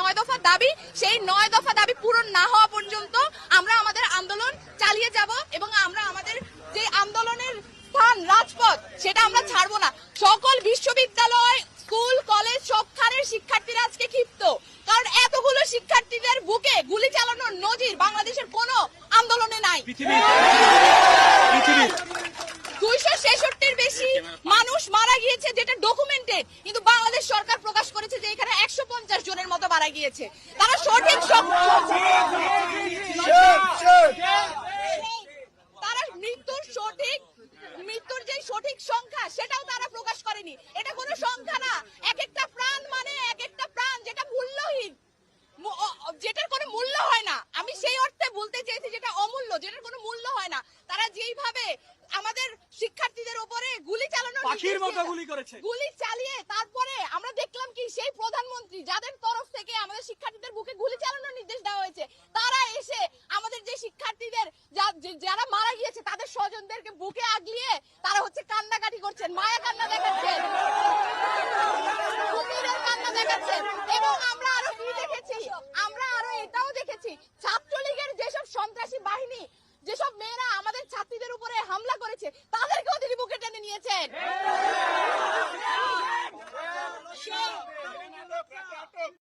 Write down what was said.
নয় দফা দাবি সেই নয় দফা দাবি পূরণ না হওয়া পর্যন্ত আমরা আমাদের আন্দোলন চালিয়ে যাব এবং আমরা আমাদের যে আন্দোলনের স্থান রাজপথ সেটা আমরা ছাড়বো না। সকল বিশ্ববিদ্যালয় স্কুল কলেজ সবখানের শিক্ষার্থীরা আজকে ক্ষিপ্ত। কারণ এতগুলো শিক্ষার্থীদের বুকে গুলি চালানোর নজির বাংলাদেশের কোন আন্দোলনে নাই। দুইশো ছেষট্টির বেশি মানুষ মারা গিয়েছে যেটা ডকুমেন্টেড কিন্তু পঞ্চাশ জনের মতো মারা গিয়েছে। তারা সঠিক তারা মৃত্যুর সঠিক মৃত্যুর যে সঠিক সংখ্যা সেটাও তারা প্রকাশ করেনি। এটা কোনো সংখ্যা না। এক একটা প্রাণ মানে এক একটা প্রাণ যেটা মূল্যহীন। যেটার কোনো মূল্য হয় না। আমি সেই অর্থে বলতে চেয়েছি যেটা অমূল্য যেটার কোনো মূল্য হয় না। তারা যেইভাবে আমাদের শিক্ষার্থীদের উপরে গুলি চালানো পাখির মতো গুলি করেছে। গুলি চালিয়ে তারপরে বাঙালিদের যারা মারা গিয়েছে, তাদের স্বজনদেরকে বুকে আগলিয়ে তারা হচ্ছে কান্নাকাটি করছেন। মায়া কান্না দেখাচ্ছেন। এবং আমরা আরও দেখেছি? আমরা আরও এটাও দেখেছি, ছাত্রলীগের যেসব সন্ত্রাসী বাহিনী, যেসব মেয়েরা আমাদের ছাত্রীদের উপরে হামলা করেছে, তাদেরকেও তিনি বুকে টেনে নিয়েছেন।